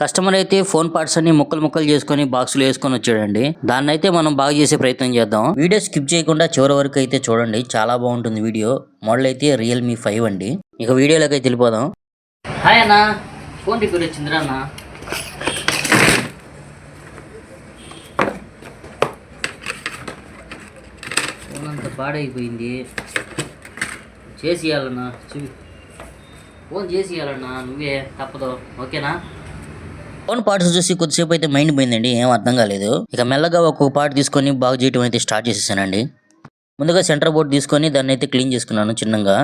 Customer అయితే phone parts అన్ని ముక్కలు ముక్కలు చేసుకొని బాక్సులు వేసుకొని వచ్చాడండి. దాన్ని అయితే మనం బాగా చేసే ప్రయత్నం చేద్దాం. వీడియో స్కిప్ చేయకుండా చివరి వరకు అయితే చూడండి. చాలా బాగుంటుంది వీడియో. మోడల్ అయితే రియల్మీ ఫైవ్ అండి. ఇక వీడియోలోకి అయితే వెళ్ళిపోదాం. హాయ్ అన్న. ఫోన్ రిపేర్ వచ్చిందిరా అన్న. ఫోన్ అంతా పాడైపోయింది. చేసి ఇవ్వాలన్నా చూ. ఫోన్ చేసి ఇవ్వాలన్నా నువ్వే తప్పదు. ఓకేనా? ఫోన్ పార్ట్స్ చూసి కొద్దిసేపు అయితే మైండ్ పోయిందండి ఏం అర్థం కాలేదు. ఇక మెల్లగా ఒక్కొక్క పార్ట్ తీసుకొని బాగు చేయటం అయితే స్టార్ట్ చేసేసానండి. ముందుగా సెంటర్ బోర్డ్ తీసుకొని దాన్ని అయితే క్లీన్ చేసుకున్నాను చిన్నగా.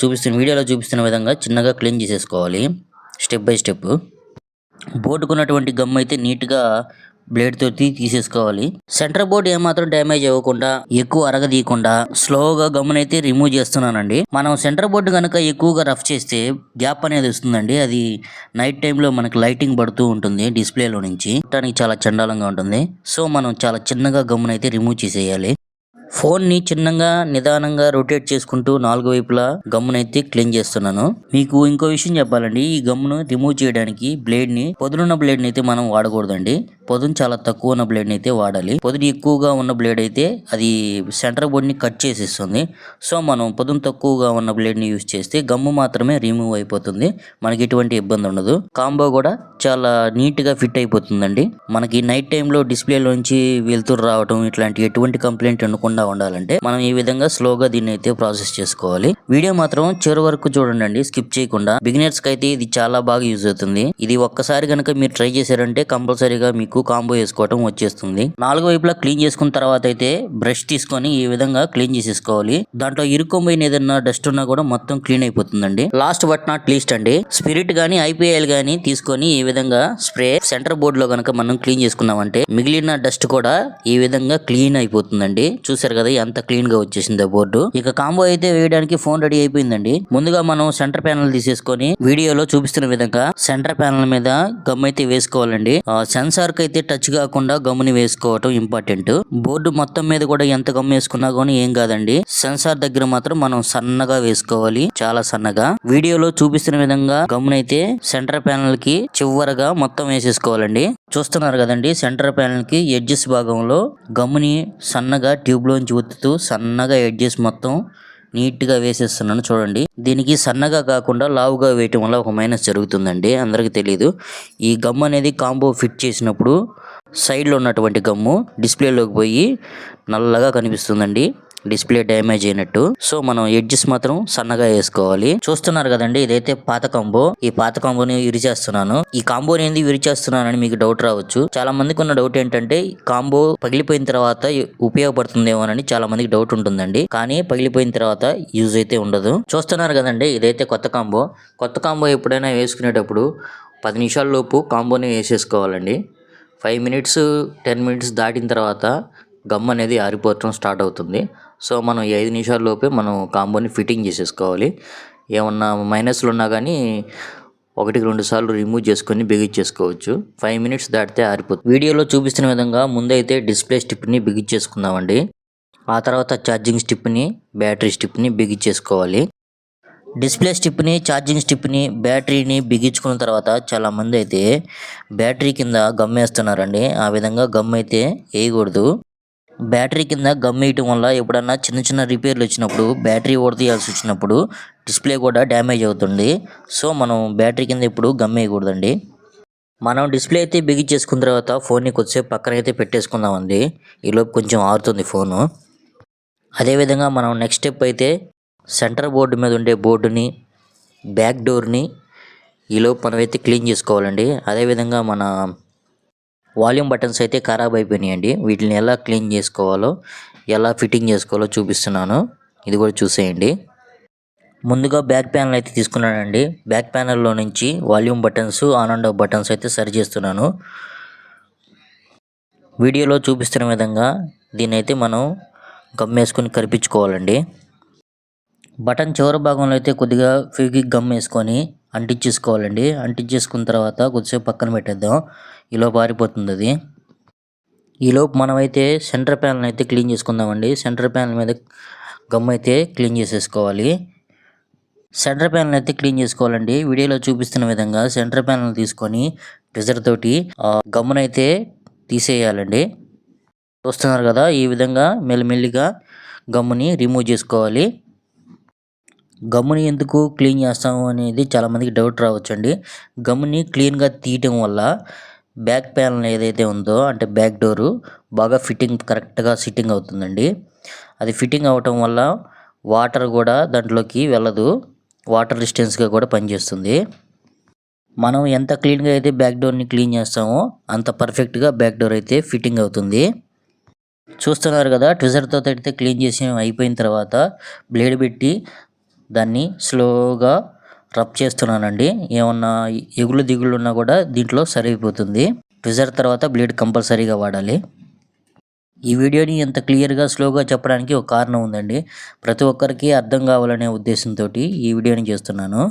చూపిస్తున్న వీడియోలో చూపిస్తున్న విధంగా చిన్నగా క్లీన్ చేసేసుకోవాలి స్టెప్ బై స్టెప్. బోర్డుకున్నటువంటి గమ్ అయితే నీట్గా బ్లేడ్ తోటి తీసేసుకోవాలి. సెంటర్ బోర్డ్ ఏమాత్రం డ్యామేజ్ అవ్వకుండా ఎక్కువ అరగదీయకుండా స్లోగా గమ్మునైతే రిమూవ్ చేస్తున్నానండి. మనం సెంటర్ బోర్డు కనుక ఎక్కువగా రఫ్ చేస్తే గ్యాప్ అనేది వస్తుందండి. అది నైట్ టైంలో మనకి లైటింగ్ పడుతూ ఉంటుంది డిస్ప్లేలో నుంచి. చూడటానికి చాలా చండాలంగా ఉంటుంది. సో మనం చాలా చిన్నగా గమ్మునైతే రిమూవ్ చేసేయాలి. ఫోన్ని చిన్నగా నిదానంగా రొటేట్ చేసుకుంటూ నాలుగు వైపులా గమ్మునైతే క్లీన్ చేస్తున్నాను. మీకు ఇంకో విషయం చెప్పాలండి ఈ గమ్మును రిమూవ్ చేయడానికి బ్లేడ్ని పొదునున్న బ్లేడ్ అయితే మనం వాడకూడదండి. పొదును చాలా తక్కువ ఉన్న బ్లేడ్ని అయితే వాడాలి. పొదును ఎక్కువగా ఉన్న బ్లేడ్ అయితే అది సెంటర్ బోర్డ్ని కట్ చేసేస్తుంది. సో మనం పొదును తక్కువగా ఉన్న బ్లేడ్ని యూజ్ చేస్తే గమ్ము మాత్రమే రిమూవ్ అయిపోతుంది. మనకి ఎటువంటి ఇబ్బంది ఉండదు. కాంబో కూడా చాలా నీట్గా ఫిట్ అయిపోతుందండి. మనకి నైట్ టైంలో డిస్ప్లేలోంచి వెళ్తురు రావడం ఇట్లాంటి ఎటువంటి కంప్లైంట్ ఉండకుండా ఉండాలంటే మనం ఈ విధంగా స్లోగా దీన్ని అయితే ప్రాసెస్ చేసుకోవాలి. వీడియో మాత్రం చివరి వరకు చూడండి స్కిప్ చేయకుండా. బిగినర్స్కి అయితే ఇది చాలా బాగా యూజ్ అవుతుంది. ఇది ఒక్కసారి కనుక మీరు ట్రై చేశారంటే కంపల్సరీగా మీకు కాంబో వేసుకోవటం వచ్చేస్తుంది. నాలుగు వైపులా క్లీన్ చేసుకున్న తర్వాత అయితే బ్రష్ తీసుకొని ఈ విధంగా క్లీన్ చేసేసుకోవాలి. దాంట్లో ఇరుక్కోబోయిన ఏదైనా డస్ట్ ఉన్నా కూడా మొత్తం క్లీన్ అయిపోతుందండి. లాస్ట్ బట్ నాట్ లీస్ట్ అండి స్పిరిట్ గానీ ఐపీఎల్ గానీ తీసుకొని ఈ విధంగా స్ప్రే సెంటర్ బోర్డ్లో కనుక మనం క్లీన్ చేసుకున్నామంటే మిగిలిన డస్ట్ కూడా ఈ విధంగా క్లీన్ అయిపోతుందండి. చూసారు కదా ఎంత క్లీన్గా వచ్చేసింది బోర్డు. ఇక కాంబో అయితే వేయడానికి ఫోన్ రెడీ అయిపోయిందండి. ముందుగా మనం సెంటర్ ప్యానల్ తీసేసుకొని వీడియోలో చూపిస్తున్న విధంగా సెంటర్ ప్యానల్ మీద గమ్ అయితే వేసుకోవాలండి. సెన్సార్కి అయితే టచ్ కాకుండా గమ్ముని వేసుకోవటం ఇంపార్టెంట్. బోర్డు మొత్తం మీద కూడా ఎంత గమ్ వేసుకున్నా కానీ ఏం కాదండి. సెన్సార్ దగ్గర మాత్రం మనం సన్నగా వేసుకోవాలి చాలా సన్నగా. వీడియోలో చూపిస్తున్న విధంగా గమ్మునైతే సెంటర్ ప్యానల్కి చివరగా మొత్తం వేసేసుకోవాలండి. చూస్తున్నారు కదండి సెంటర్ ప్యానల్కి ఎడ్జెస్ భాగంలో గమ్ముని సన్నగా ట్యూబ్ లోంచి ఒత్తుతూ సన్నగా ఎడ్జెస్ మొత్తం నీట్గా వేసేస్తున్నాను చూడండి. దీనికి సన్నగా కాకుండా లావుగా వేయటం వల్ల ఒక మైనస్ జరుగుతుందండి. అందరికీ తెలియదు ఈ గమ్ అనేది కాంబో ఫిట్ చేసినప్పుడు సైడ్లో ఉన్నటువంటి గమ్ము డిస్ప్లేలోకి పోయి నల్లగా కనిపిస్తుందండి. డిస్ప్లే డ్యామేజ్ అయినట్టు. సో మనం ఎడ్జెస్ మాత్రం సన్నగా వేసుకోవాలి. చూస్తున్నారు కదండి ఇదైతే పాత కాంబో. ఈ పాత కాంబోని విరిచేస్తున్నాను. ఈ కాంబోని ఏంది విరిచేస్తున్నానని మీకు డౌట్ రావచ్చు. చాలా మందికి ఉన్న డౌట్ ఏంటంటే కాంబో పగిలిపోయిన తర్వాత ఉపయోగపడుతుందేమోనని చాలా మందికి డౌట్ ఉంటుందండి. కానీ పగిలిపోయిన తర్వాత యూజ్ అయితే ఉండదు. చూస్తున్నారు కదండి ఇదైతే కొత్త కాంబో. కొత్త కాంబో ఎప్పుడైనా వేసుకునేటప్పుడు పది నిమిషాల లోపు కాంబోని వేసేసుకోవాలండి. ఫైవ్ మినిట్స్ టెన్ మినిట్స్ దాటిన తర్వాత గమ్ అనేది ఆరిపోవటం స్టార్ట్ అవుతుంది. సో మనం ఈ ఐదు నిమిషాల లోపే మనం కాంబోని ఫిట్టింగ్ చేసేసుకోవాలి. ఏమన్నా మైనస్లు ఉన్నా కానీ ఒకటికి రెండు సార్లు రిమూవ్ చేసుకొని బిగించేసుకోవచ్చు ఫైవ్ మినిట్స్ దాటితే ఆరిపోతుంది. వీడియోలో చూపిస్తున్న విధంగా ముందైతే డిస్ప్లే స్టిప్ని బిగించేసుకుందామండి ఆ తర్వాత ఛార్జింగ్ స్టిప్ని బ్యాటరీ స్టిప్ని బిగించేసుకోవాలి డిస్ప్లే స్టిప్ని ఛార్జింగ్ స్టిప్ని బ్యాటరీని బిగించుకున్న తర్వాత చాలా మంది అయితే బ్యాటరీ కింద గమ్ వేస్తున్నారండి. ఆ విధంగా గమ్ అయితే వేయకూడదు. బ్యాటరీ కింద గమ్ వేయటం వల్ల ఎప్పుడన్నా చిన్న చిన్న రిపేర్లు వచ్చినప్పుడు బ్యాటరీ ఓడతీయాల్సి వచ్చినప్పుడు డిస్ప్లే కూడా డ్యామేజ్ అవుతుంది. సో మనం బ్యాటరీ కింద ఇప్పుడు గమ్ వేయకూడదండి. మనం డిస్ప్లే అయితే బిగించేసుకున్న తర్వాత ఫోన్ని కొద్దిసేపు పక్కన అయితే పెట్టేసుకుందామండి ఈలోపు కొంచెం ఆరుతుంది ఫోను. అదేవిధంగా మనం నెక్స్ట్ స్టెప్ అయితే సెంటర్ బోర్డు మీద ఉండే బోర్డుని బ్యాక్ డోర్ని ఈలోపు మనమైతే క్లీన్ చేసుకోవాలండి. అదేవిధంగా మన వాల్యూమ్ బటన్స్ అయితే ఖరాబ్ అయిపోయినాయండి. వీటిని ఎలా క్లీన్ చేసుకోవాలో ఎలా ఫిట్టింగ్ చేసుకోవాలో చూపిస్తున్నాను. ఇది కూడా చూసేయండి. ముందుగా బ్యాక్ ప్యానల్ అయితే తీసుకున్నానండి. బ్యాక్ ప్యానల్లో నుంచి volume buttons on and off buttons అయితే సరి చేస్తున్నాను. వీడియోలో చూపిస్తున్న విధంగా దీన్నైతే మనం గమ్ వేసుకొని కరిపించుకోవాలండి. బటన్ చివరి భాగంలో అయితే కొద్దిగా ఫ్యూకి గమ్ వేసుకొని అంటించేసుకోవాలండి. అంటించేసుకున్న తర్వాత కొద్దిసేపు పక్కన పెట్టేద్దాం. ఈలోపు పారిపోతుంది అది. ఈలోపు మనమైతే సెంటర్ ప్యానల్ అయితే క్లీన్ చేసుకుందామండి. సెంటర్ ప్యానల్ మీద గమ్ అయితే క్లీన్ చేసేసుకోవాలి. సెంటర్ ప్యానల్ అయితే క్లీన్ చేసుకోవాలండి. వీడియోలో చూపిస్తున్న విధంగా సెంటర్ ప్యానల్ తీసుకొని ట్విజర్ తోటి గమ్మునైతే తీసేయాలండి. చూస్తున్నారు కదా ఈ విధంగా మెల్లిమెల్లిగా గమ్ముని రిమూవ్ చేసుకోవాలి. గమ్ముని ఎందుకు క్లీన్ చేస్తాము అనేది చాలామందికి డౌట్ రావచ్చండి. గమ్ముని క్లీన్గా తీయటం వల్ల బ్యాక్ ప్యానల్ ఏదైతే ఉందో అంటే బ్యాక్ డోరు బాగా ఫిట్టింగ్ కరెక్ట్గా సిట్టింగ్ అవుతుందండి. అది ఫిట్టింగ్ అవటం వల్ల వాటర్ కూడా దాంట్లోకి వెళ్ళదు. వాటర్ డిస్టెన్స్గా కూడా పనిచేస్తుంది. మనం ఎంత క్లీన్గా అయితే బ్యాక్ డోర్ని క్లీన్ చేస్తామో అంత పర్ఫెక్ట్గా బ్యాక్ డోర్ అయితే ఫిట్టింగ్ అవుతుంది. చూస్తున్నారు కదా ట్విజర్తో తడితే క్లీన్ చేసి అయిపోయిన తర్వాత బ్లేడ్ పెట్టి దాన్ని స్లోగా రబ్ చేస్తున్నానండి. ఏమన్నా ఎగులు దిగులు ఉన్నా కూడా దీంట్లో సరిపోతుంది. ట్విజర్ తర్వాత బ్లేడ్ కంపల్సరీగా వాడాలి. ఈ వీడియోని ఎంత క్లియర్గా స్లోగా చెప్పడానికి ఒక కారణం ఉందండి. ప్రతి ఒక్కరికి అర్థం కావాలనే ఉద్దేశంతో ఈ వీడియోని చేస్తున్నాను.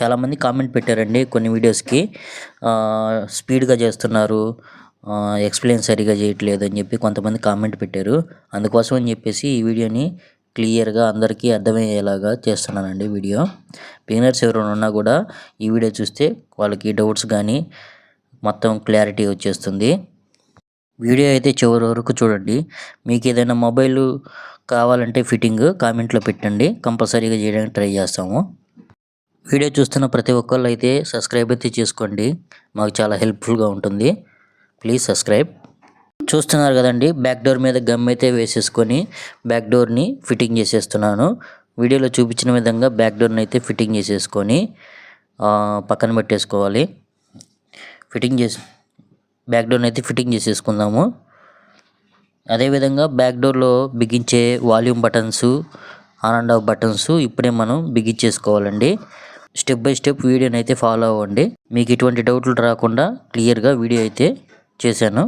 చాలామంది కామెంట్ పెట్టారండి కొన్ని వీడియోస్కి. స్పీడ్గా చేస్తున్నారు. ఎక్స్ప్లెయిన్ సరిగా చేయట్లేదు అని చెప్పి కొంతమంది కామెంట్ పెట్టారు. అందుకోసం అని చెప్పేసి ఈ వీడియోని క్లియర్గా అందరికీ అర్థమయ్యేలాగా చేస్తున్నానండి వీడియో. బిగినర్స్ ఎవరైనా ఉన్నా కూడా ఈ వీడియో చూస్తే వాళ్ళకి డౌట్స్ కానీ మొత్తం క్లారిటీ వచ్చేస్తుంది. వీడియో అయితే చివరి వరకు చూడండి. మీకు ఏదైనా మొబైల్ కావాలంటే ఫిట్టింగ్ కామెంట్లో పెట్టండి. కంపల్సరీగా చేయడానికి ట్రై చేస్తాము. వీడియో చూస్తున్న ప్రతి ఒక్కళ్ళు అయితే సబ్స్క్రైబ్ అయితే చేసుకోండి. మాకు చాలా హెల్ప్ఫుల్గా ఉంటుంది. Please subscribe. చూస్తున్నారు కదండి బ్యాక్ డోర్ మీద గమ్ అయితే వేసేసుకొని బ్యాక్ డోర్ని ఫిట్టింగ్ చేసేస్తున్నాను. వీడియోలో చూపించిన విధంగా బ్యాక్ డోర్ని అయితే ఫిట్టింగ్ చేసేసుకొని పక్కన పెట్టేసుకోవాలి. ఫిట్టింగ్ చేసి బ్యాక్ డోర్ని అయితే ఫిట్టింగ్ చేసేసుకుందాము. అదేవిధంగా బ్యాక్ డోర్లో బిగించే volume buttons on and off buttons ఇప్పుడే మనం బిగించేసుకోవాలండి. స్టెప్ బై స్టెప్ వీడియోని అయితే ఫాలో అవ్వండి. మీకు ఎటువంటి డౌట్లు రాకుండా క్లియర్గా వీడియో అయితే చేశాను.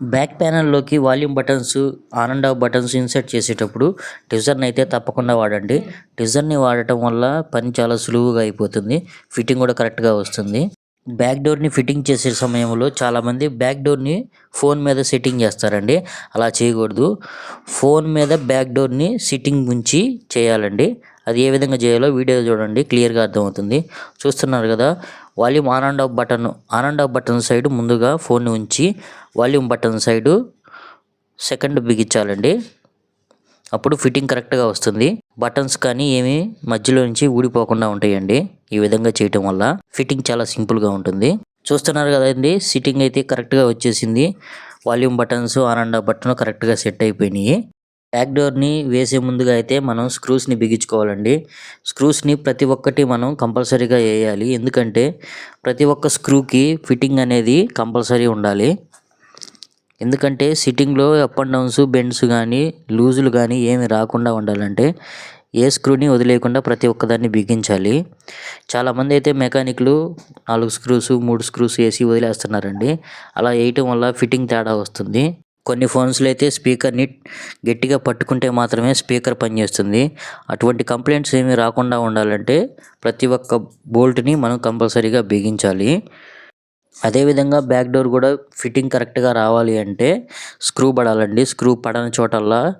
Back ప్యానల్లోకి volume buttons on and off buttons insert చేసేటప్పుడు ట్విజర్ని అయితే తప్పకుండా వాడండి. ట్విజర్ని వాడటం వల్ల పని చాలా సులువుగా అయిపోతుంది. ఫిట్టింగ్ కూడా కరెక్ట్గా వస్తుంది. బ్యాక్ డోర్ని ఫిట్టింగ్ చేసే సమయంలో చాలామంది బ్యాక్ డోర్ని ఫోన్ మీద సెట్టింగ్ చేస్తారండి. అలా చేయకూడదు. ఫోన్ మీద బ్యాక్ డోర్ని సిట్టింగ్ ఉంచి చేయాలండి. అది ఏ విధంగా చేయాలో వీడియో చూడండి. క్లియర్గా అర్థమవుతుంది. చూస్తున్నారు కదా volume on and off button on and off button side ముందుగా ఫోన్ ఉంచి వాల్యూమ్ బటన్ సైడు సెకండ్ బిగించాలండి. అప్పుడు ఫిట్టింగ్ కరెక్ట్గా వస్తుంది. బటన్స్ కానీ ఏమి మధ్యలో నుంచి ఊడిపోకుండా ఉంటాయండి. ఈ విధంగా చేయటం వల్ల ఫిట్టింగ్ చాలా సింపుల్గా ఉంటుంది. చూస్తున్నారు కదండి సిట్టింగ్ అయితే కరెక్ట్గా వచ్చేసింది. Volume buttons on and off button కరెక్ట్గా సెట్ అయిపోయినాయి. బ్యాక్ డోర్ని వేసే ముందుగా అయితే మనం స్క్రూస్ని బిగించుకోవాలండి. స్క్రూస్ని ప్రతి ఒక్కటి మనం కంపల్సరీగా వేయాలి. ఎందుకంటే ప్రతి ఒక్క స్క్రూకి ఫిట్టింగ్ అనేది కంపల్సరీ ఉండాలి. ఎందుకంటే సిట్టింగ్లో అప్ అండ్ డౌన్స్ బెండ్స్ కానీ లూజులు కానీ ఏమి రాకుండా ఉండాలంటే ఏ స్క్రూని వదిలేయకుండా ప్రతి ఒక్కదాన్ని బిగించాలి. చాలామంది అయితే మెకానిక్లు నాలుగు స్క్రూస్ మూడు స్క్రూస్ వేసి వదిలేస్తున్నారండి. అలా వేయటం వల్ల ఫిట్టింగ్ తేడా వస్తుంది. కొన్ని ఫోన్స్లో అయితే స్పీకర్ని గట్టిగా పట్టుకుంటే మాత్రమే స్పీకర్ పనిచేస్తుంది. అటువంటి కంప్లైంట్స్ ఏమీ రాకుండా ఉండాలంటే ప్రతి ఒక్క బోల్ట్ని మనం కంపల్సరీగా బిగించాలి. అదేవిధంగా బ్యాక్ డోర్ కూడా ఫిట్టింగ్ కరెక్ట్గా రావాలి అంటే స్క్రూ పడాలండి. స్క్రూ పడని చోటల్లా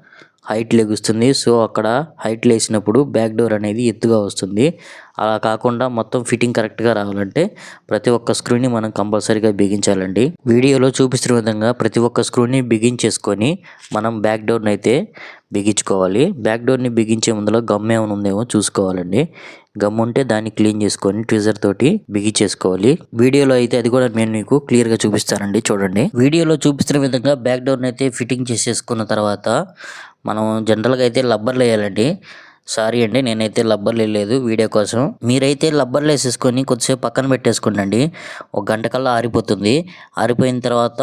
హైట్ లెగుస్తుంది. సో అక్కడ హైట్ లేసినప్పుడు బ్యాక్ డోర్ అనేది ఎత్తుగా వస్తుంది. అలా కాకుండా మొత్తం ఫిట్టింగ్ కరెక్ట్గా రావాలంటే ప్రతి ఒక్క స్క్రూని మనం కంపల్సరీగా బిగించాలండి. వీడియోలో చూపిస్తున్న విధంగా ప్రతి ఒక్క స్క్రూని బిగించేసుకొని మనం బ్యాక్ డోర్ని అయితే బిగించుకోవాలి. బ్యాక్ డోర్ని బిగించే ముందులో గమ్ ఏమైనా ఉందేమో చూసుకోవాలండి. గమ్ ఉంటే దాన్ని క్లీన్ చేసుకొని ట్విజర్ తోటి బిగించేసుకోవాలి వీడియోలో అయితే అది కూడా నేను మీకు క్లియర్గా చూపిస్తానండి. చూడండి. వీడియోలో చూపిస్తున్న విధంగా బ్యాక్ డోర్ని అయితే ఫిట్టింగ్ చేసేసుకున్న తర్వాత మనం జనరల్గా అయితే లబ్బర్లు వేయాలండి. సారీ అండి నేనైతే లబ్బర్లు వేయలేదు వీడియో కోసం. మీరైతే లబ్బర్లు వేసేసుకొని కొద్దిసేపు పక్కన పెట్టేసుకోండి ఒక గంట కల్లా ఆరిపోతుంది. ఆరిపోయిన తర్వాత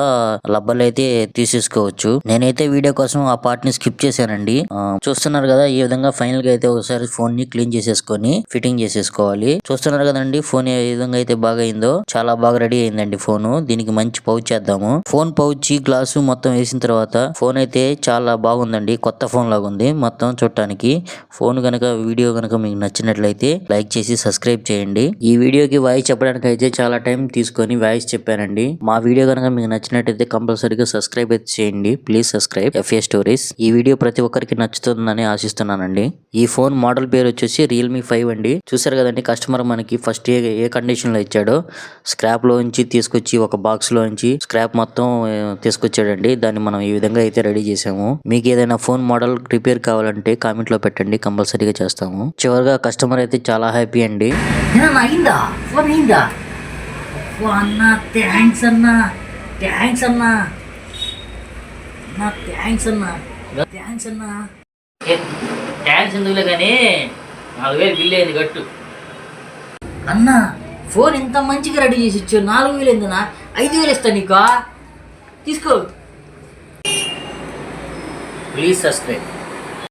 లబ్బర్లు అయితే తీసేసుకోవచ్చు. నేనైతే వీడియో కోసం ఆ పార్ట్ని స్కిప్ చేశానండి. చూస్తున్నారు కదా ఈ విధంగా ఫైనల్గా అయితే ఒకసారి ఫోన్ని క్లీన్ చేసేసుకొని ఫిట్టింగ్ చేసేసుకోవాలి. చూస్తున్నారు కదండి ఫోన్ ఏ విధంగా అయితే బాగా అయిందో చాలా బాగా రెడీ అయిందండి ఫోన్. దీనికి మంచి పౌచ్ చేద్దాము. ఫోన్ పౌచ్ గ్లాసు మొత్తం వేసిన తర్వాత ఫోన్ అయితే చాలా బాగుందండి. కొత్త ఫోన్ లాగా ఉంది మొత్తం చూడటానికి. ఫోన్ ఫోన్ కనుక వీడియో గనక మీకు నచ్చినట్లయితే లైక్ చేసి సబ్స్క్రైబ్ చేయండి. ఈ వీడియోకి వాయిస్ చెప్పడానికి అయితే చాలా టైం తీసుకొని వాయిస్ చెప్పానండి. మా వీడియో గనక మీకు నచ్చినట్లయితే కంపల్సరీగా సబ్స్క్రైబ్ అయితే చేయండి. Please subscribe FA stories. ఈ వీడియో ప్రతి ఒక్కరికి నచ్చుతుందని ఆశిస్తున్నానండి. ఈ ఫోన్ మోడల్ పేరు వచ్చేసి రియల్మీ ఫైవ్ అండి. చూసారు కదండి కస్టమర్ మనకి ఫస్ట్ ఏ ఏ కండిషన్లో ఇచ్చాడో? స్క్రాప్లో నుంచి తీసుకొచ్చి ఒక బాక్స్లో నుంచి స్క్రాప్ మొత్తం తీసుకొచ్చాడండి. దాన్ని మనం ఈ విధంగా అయితే రెడీ చేసాము మీకు ఏదైనా ఫోన్ మోడల్ రిపేర్ కావాలంటే కామెంట్లో పెట్టండి. కంపల్సరీ కంపల్సరీగా చేస్తాము. చివరిగా కస్టమర్ అయితే చాలా హ్యాపీ అండి. అయిందా? ఫోన్ అయిందా? అన్న థ్యాంక్స్ అన్న. థ్యాంక్స్ అన్న. థ్యాంక్స్ అన్న. థ్యాంక్స్ అన్న. థ్యాంక్స్ ఎందుకులే కానీ నాలుగు వేలు బిల్లు అయింది గట్టు అన్న ఫోన్ ఎంత మంచిగా రెడీ చేసి ఇచ్చావు. నాలుగు వేలు ఎందునా ఐదు వేలు ఇస్తా నీకు తీసుకో. Please subscribe